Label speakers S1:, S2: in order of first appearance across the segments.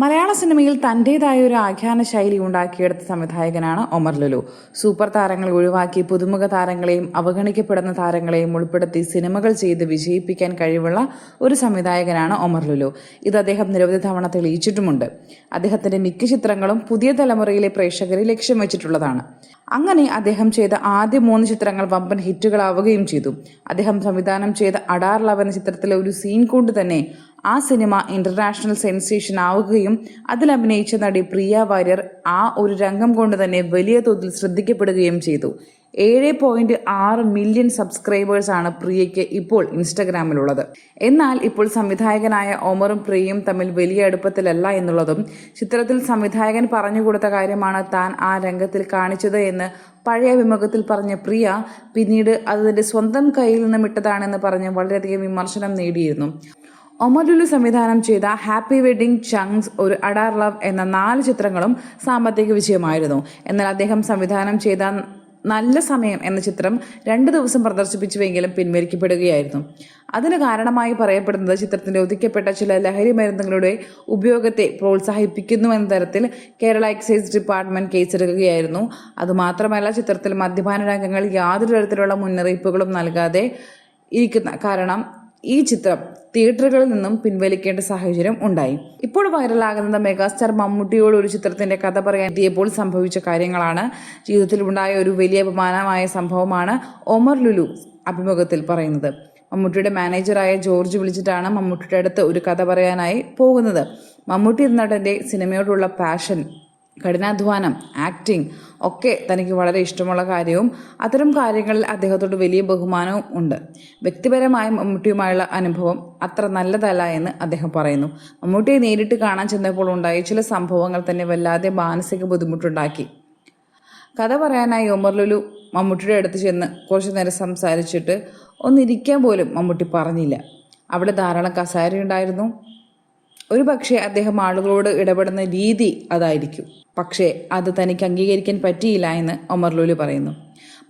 S1: മലയാള സിനിമയിൽ തന്റെതായ ഒരു ആഖ്യാന ശൈലി ഉണ്ടാക്കിയെടുത്ത സംവിധായകനാണ് ഒമർ ലുലു. സൂപ്പർ താരങ്ങളെ ഒഴിവാക്കി പുതുമുഖ താരങ്ങളെയും അവഗണിക്കപ്പെടുന്ന താരങ്ങളെയും ഉൾപ്പെടുത്തി സിനിമകൾ ചെയ്ത് വിജയിപ്പിക്കാൻ കഴിവുള്ള ഒരു സംവിധായകനാണ് ഒമർ ലുലു. ഇത് അദ്ദേഹം നിരവധി തവണ തെളിയിച്ചിട്ടുമുണ്ട്. അദ്ദേഹത്തിന്റെ മിക്ക ചിത്രങ്ങളും പുതിയ തലമുറയിലെ പ്രേക്ഷകരെ ലക്ഷ്യം വെച്ചിട്ടുള്ളതാണ്. അങ്ങനെ അദ്ദേഹം ചെയ്ത ആദ്യ മൂന്ന് ചിത്രങ്ങൾ വമ്പൻ ഹിറ്റുകളാവുകയും ചെയ്തു. അദ്ദേഹം സംവിധാനം ചെയ്ത അഡാർ ലവ് എന്ന ചിത്രത്തിലെ ഒരു സീൻ കൊണ്ട് തന്നെ ആ സിനിമ ഇന്റർനാഷണൽ സെൻസേഷൻ ആവുകയും അതിൽ അഭിനയിച്ച നടി പ്രിയ വാര്യർ ആ ഒരു രംഗം കൊണ്ട് തന്നെ വലിയ തോതിൽ ശ്രദ്ധിക്കപ്പെടുകയും ചെയ്തു. ഏഴ് പോയിന്റ് ആറ് മില്യൺ സബ്സ്ക്രൈബേഴ്സ് ആണ് പ്രിയയ്ക്ക് ഇപ്പോൾ ഇൻസ്റ്റഗ്രാമിലുള്ളത്. എന്നാൽ ഇപ്പോൾ സംവിധായകനായ ഒമറും പ്രിയയും തമ്മിൽ വലിയ അടുപ്പത്തിലല്ല എന്നുള്ളതും ചിത്രത്തിൽ സംവിധായകൻ പറഞ്ഞുകൊടുത്ത കാര്യമാണ് താൻ ആ രംഗത്തിൽ കാണിച്ചത് എന്ന് പഴയ വിമുഖത്തിൽ പറഞ്ഞ പ്രിയ പിന്നീട് അതിന്റെ സ്വന്തം കയ്യിൽ നിന്നും ഇട്ടതാണെന്ന് പറഞ്ഞ് വളരെയധികം വിമർശനം നേടിയിരുന്നു. ഒമലുലു സംവിധാനം ചെയ്ത ഹാപ്പി വെഡിങ് ചങ്സ് ഒരു അഡാർ ലവ് എന്ന നാല് ചിത്രങ്ങളും സാമ്പത്തിക വിജയമായിരുന്നു. എന്നാൽ അദ്ദേഹം സംവിധാനം ചെയ്ത നല്ല സമയം എന്ന ചിത്രം രണ്ട് ദിവസം പ്രദർശിപ്പിച്ചുവെങ്കിലും പിൻവലിക്കപ്പെടുകയായിരുന്നു. അതിന് കാരണമായി പറയപ്പെടുന്നത് ചിത്രത്തിന്റെ ഒതുക്കപ്പെട്ട ചില ലഹരി മരുന്നുകളുടെ ഉപയോഗത്തെ പ്രോത്സാഹിപ്പിക്കുന്നു എന്ന തരത്തിൽ കേരള എക്സൈസ് ഡിപ്പാർട്ട്മെന്റ് കേസെടുക്കുകയായിരുന്നു. അതുമാത്രമല്ല ചിത്രത്തിൽ മദ്യപാന രംഗങ്ങൾ യാതൊരു തരത്തിലുള്ള മുന്നറിയിപ്പുകളും നൽകാതെ ഇരിക്കുന്ന കാരണം ഈ ചിത്രം തിയേറ്ററുകളിൽ നിന്നും പിൻവലിക്കേണ്ട സാഹചര്യം ഉണ്ടായി. ഇപ്പോൾ വൈറലാകുന്നത് മെഗാസ്റ്റാർ മമ്മൂട്ടിയോട് ഒരു ചിത്രത്തിന്റെ കഥ പറയാൻ എത്തിയപ്പോൾ സംഭവിച്ച കാര്യങ്ങളാണ്. ജീവിതത്തിൽ ഉണ്ടായ ഒരു വലിയ അപമാനമായ സംഭവമാണ് ഒമർ ലുലു അഭിമുഖത്തിൽ പറയുന്നത്. മമ്മൂട്ടിയുടെ മാനേജറായ ജോർജ് വിളിച്ചിട്ടാണ് മമ്മൂട്ടിയുടെ അടുത്ത് ഒരു കഥ പറയാനായി പോകുന്നത്. മമ്മൂട്ടി എന്ന നടന്റെ സിനിമയോടുള്ള പാഷൻ കഠിനാധ്വാനം ആക്ടിങ് ഒക്കെ തനിക്ക് വളരെ ഇഷ്ടമുള്ള കാര്യവും അത്തരം കാര്യങ്ങളിൽ അദ്ദേഹത്തോട് വലിയ ബഹുമാനവും ഉണ്ട്. വ്യക്തിപരമായ മമ്മൂട്ടിയുമായുള്ള അനുഭവം അത്ര നല്ലതല്ല എന്ന് അദ്ദേഹം പറയുന്നു. മമ്മൂട്ടിയെ നേരിട്ട് കാണാൻ ചെന്നപ്പോൾ ഉണ്ടായ ചില സംഭവങ്ങൾ തന്നെ വല്ലാതെ മാനസിക ബുദ്ധിമുട്ടുണ്ടാക്കി. കഥ പറയാനായി ഒമർ ലുലു മമ്മൂട്ടിയുടെ അടുത്ത് ചെന്ന് കുറച്ചു നേരം സംസാരിച്ചിട്ട് ഒന്നിരിക്കാൻ പോലും മമ്മൂട്ടി പറഞ്ഞില്ല. അവിടെ ധാരാളം കസാരയുണ്ടായിരുന്നു. ഒരു പക്ഷേ അദ്ദേഹം ആളുകളോട് ഇടപെടുന്ന രീതി അതായിരിക്കും. പക്ഷേ അത് തനിക്ക് അംഗീകരിക്കാൻ പറ്റിയില്ല എന്ന് ഒമർ ലൂലു പറയുന്നു.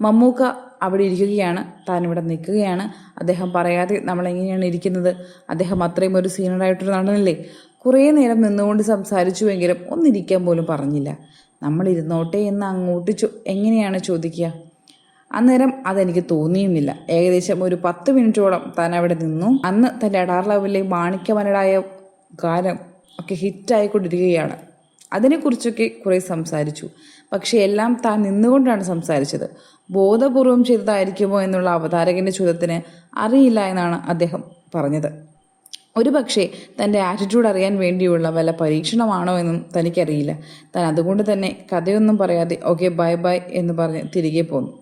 S1: മമ്മൂക്ക അവിടെ ഇരിക്കുകയാണ് താൻ ഇവിടെ നിൽക്കുകയാണ്. അദ്ദേഹം പറയാതെ നമ്മൾ എങ്ങനെയാണ് ഇരിക്കുന്നത്? അദ്ദേഹം അത്രയും ഒരു സീനിയറായിട്ടൊരു നടനല്ലേ? കുറേ നേരം നിന്നുകൊണ്ട് സംസാരിച്ചുവെങ്കിലും ഒന്നിരിക്കാൻ പോലും പറഞ്ഞില്ല. നമ്മൾ ഇരുന്നോട്ടെ എന്ന് അങ്ങോട്ട് ചോ എങ്ങനെയാണ് ചോദിക്കുക? അന്നേരം അതെനിക്ക് തോന്നിയുമില്ല. ഏകദേശം ഒരു പത്ത് മിനിറ്റോളം താൻ അവിടെ നിന്നു. അന്ന് തന്റെ അടാർ ലവിലെ മാണിക്യമനടായ ഗാനം ഒക്കെ ഹിറ്റായിക്കൊണ്ടിരിക്കുകയാണ്. അതിനെക്കുറിച്ചൊക്കെ കുറേ സംസാരിച്ചു. പക്ഷേ എല്ലാം താൻ നിന്നുകൊണ്ടാണ് സംസാരിച്ചത്. ബോധപൂർവം ചെയ്തതായിരിക്കുമോ എന്നുള്ള അവതാരകന്റെ ചോദ്യത്തിന് അറിയില്ല എന്നാണ് അദ്ദേഹം പറഞ്ഞത്. ഒരു പക്ഷേ തന്റെ ആറ്റിറ്റ്യൂഡ് അറിയാൻ വേണ്ടിയുള്ള വല്ല പരീക്ഷണമാണോ എന്നും തനിക്കറിയില്ല. താൻ അതുകൊണ്ട് തന്നെ കഥയൊന്നും പറയാതെ ഓക്കെ ബൈ ബൈ എന്ന് പറഞ്ഞ് തിരികെ പോന്നു.